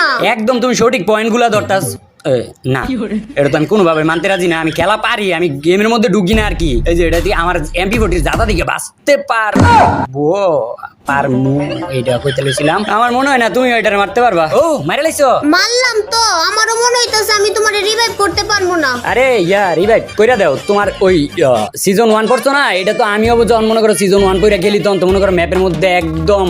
না। একদম তুমি সঠিক পয়েন্টগুলো ধরতাস না। এটা তো আমি কোনোভাবে মানতে রাজি না আমি খেলা পারি আমি গেমের মধ্যে ঢুকি না আর কি। এই যে এটা দিয়ে আমার এমপি ফোর্টির দাদা দিকে বাঁচতে পার পার মু এইটা কইতে লইছিলাম। আমার মনে হয় না তুমি ওইটারে মারতে পারবা। ও মারে লাইছো? মারলাম তো আমারও মনে হইতেছে আমি তোমার রিভাইভ করতে পারব না। আরে ইয়া রিভাইভ কইরা দাও তোমার ওই সিজন ওয়ান পড়ছো না? এটা তো আমিও যখন মনে করো সিজন ওয়ান কইরা খেলি তখন তো মনে করো ম্যাপের মধ্যে একদম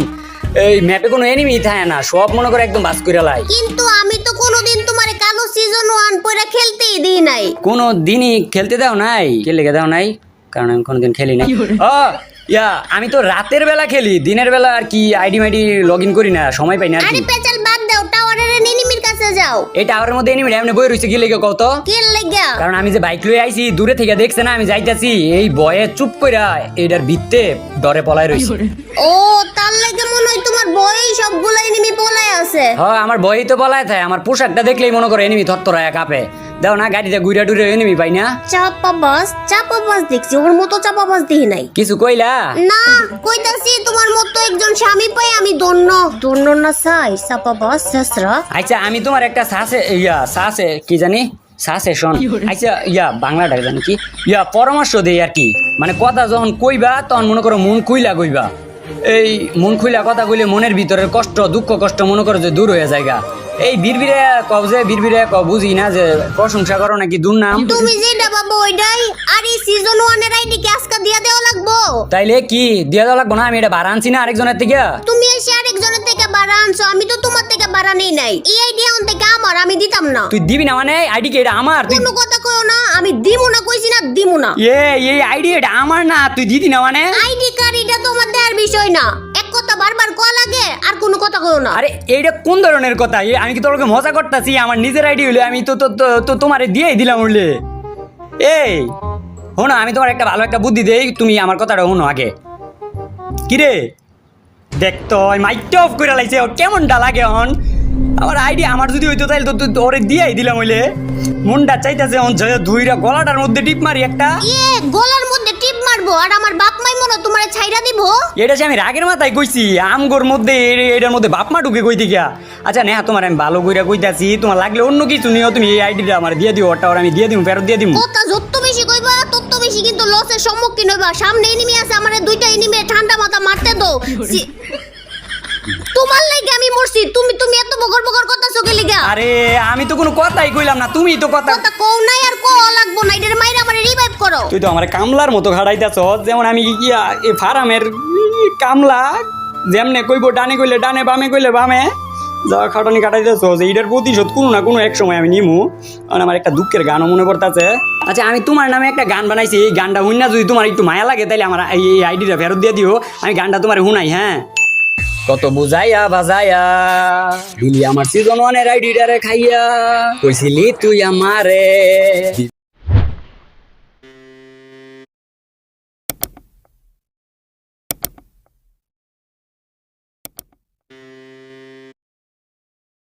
এই ম্যাপে কোনো এনিমি থাকে না সব মনে করো একদম বাস কইরা লাই। কিন্তু আমি তো কোনোদিন তোমার কালো সিজন ওয়ান পরে খেলতেই দিই নাই। কোনো দিনই খেলতে দাও নাই কে লেগে দাও নাই কারণ আমি কোনোদিন খেলি নাই। ও ইয়া আমি তো রাতের বেলা খেলি দিনের বেলা আর কি আইডি মাইডি লগ ইন করি না সময় পাই না আর আরে কি পেচাল বাদ দাও টাওয়ারের নিনিমির কাছে যাও। এই টাওয়ারের মধ্যে এনিমি এমনি বই রইছে কি লেগে কত কে লাগা। কারণ আমি যে বাইক লয়ে আইছি দূরে থেকে দেখছে না আমি যাইতাছি এই বয়ে চুপ কইরা এইটার ভিত্তে ডরে পলায় রইছে। ও তার বই সবগুলো এনিমি পলায় আছে। হ্যাঁ আমার বই তো থাকে। আমার পোশাকটা দেখলেই মনে করে এনিমি থরথরায় কাঁপে। দাও না গাড়িতে ঘুরে টুরে এনিমি পাই না। চাপা বাস চাপা বাস দেখছি ওর মতো চাপা বাস দেখি নাই। কিছু কইলা? না কইতাছি তোমার মতো একজন স্বামী পাই আমি দন্য দন্য না চাই চাপা বাস আচ্ছা আমি তোমার একটা সাসে ইয়া সাসে কি জানি? সাসে শোন। আচ্ছা ইয়া বাংলাটা জানি কি? ইয়া পরামর্শ দেই আর কি। মানে কথা যখন কইবা তখন মনে করো মন কইলা কইবা। এই মন খুইলা কথা কইলে মনের ভিতরের কষ্ট দুঃখ কষ্ট মনে করো যে দূর হয়ে যায়গা এই বিড়বিড়ে কব যে বিড়বিড়ে ক বুঝি না যে প্রশংসা করো নাকি দুর্নাম তুমি যেটা বাবা ওইটাই আর এই সিজন ওয়ানের আইডি কি আজকে দিয়া দেওয়া লাগবো? তাইলে কি দিয়া দেওয়া লাগবো না? আমি এটা ভাড়া আনছি না আরেকজনের থেকে? তুমি এসে আরেকজনের থেকে বাড়া আনছো আমি তো তোমার থেকে বাড়া নেই নাই। এই আইডি এখন থেকে আমার আমি দিতাম না। তুই দিবি না মানে? আইডি কি এটা আমার? তুই কোনো কথা কইও না আমি দিমু না কইছি না দিমু না। এ এই আইডি এটা আমার না তুই দিদি না মানে? আইডি কার্ড দেওয়ার বিষয় না। এক কথা বারবার কয়া লাগে আর কোনো কথা কইও না। আরে এইটা কোন ধরনের কথা? এ আমি কি তোকে মজা করতেছি? আমার নিজের আইডি হলে আমি তো তো তো- তো তোমারে দিয়েই দিলাম উঠলে এই শোনো আমি তোমার একটা ভালো একটা বুদ্ধি দেই তুমি আমার কথাটা শোনো আগে। কিরে? দেখ তো মাইকটা অফ করে লাইছে ওর কেমনটা লাগে হন? আমার আইডি আমার যদি হইতো তাহলে তো তো ওরে দিয়েই দিলাম হইলে মনটা চাইতেছে অন যে দুইটা গলাটার মধ্যে টিপ মারি একটা। ইয়ে গলার মধ্যে মারবো আর আমার বাপ মাই মনে তোমারে ছাইরা দিব। এটা সে আমি রাগের মাথায় কইছি আমগোর মধ্যে এ- এটার মধ্যে বাপ মা ঢুকে কই দিকা আচ্ছা নেহা তোমার আমি ভালো কইরা কইতাছি তোমার লাগলে অন্য কিছু নিও তুমি এই আইডিটা আমার দিয়ে দিও ওটা ওর আমি দিয়ে দিম ফেরত দিয়ে দিম। কথা যত বেশি কইবা তত বেশি কিন্তু লসের সম্মুখীন হইবা। সামনে এনিমি আছে আমারে দুইটা এনিমি ঠান্ডা মাথা মারতে দাও। সি- তোমার লাগে আমি মরছি তুমি তুমি এত বকর আরে আমি তো কোনো কথাই কইলাম না তুমি তো কথা কথা কও নাই আর কও লাগবো না এটার মাইরা আমারে রিভাইভ করো। তুই তো আমার কামলার মতো খাড়াইতেছ যেমন আমি ইয়া এই ফারামের কামলা যেমনে কইবো ডানে কইলে ডানে বামে কইলে বামে যা খাটানি কাটাইতেছ যে এইটার প্রতিশোধ কোনো না কোনো এক সময় আমি নিমু। আর আমার একটা দুঃখের গানও মনে পড়তেছে। আচ্ছা আমি তোমার নামে একটা গান বানাইছি এই গানটা হুন না যদি তোমার একটু মায়া লাগে তাহলে আমার এই এই আইডিটা ফেরত দিয়ে দিও। আমি গানটা তোমার হুনাই হ্যাঁ? কত বুঝাইয়া বাজাইয়া। দিলি আমার সিজন ওয়ানের আইডিটারে খাইয়া কইছিলি তুই আমারে।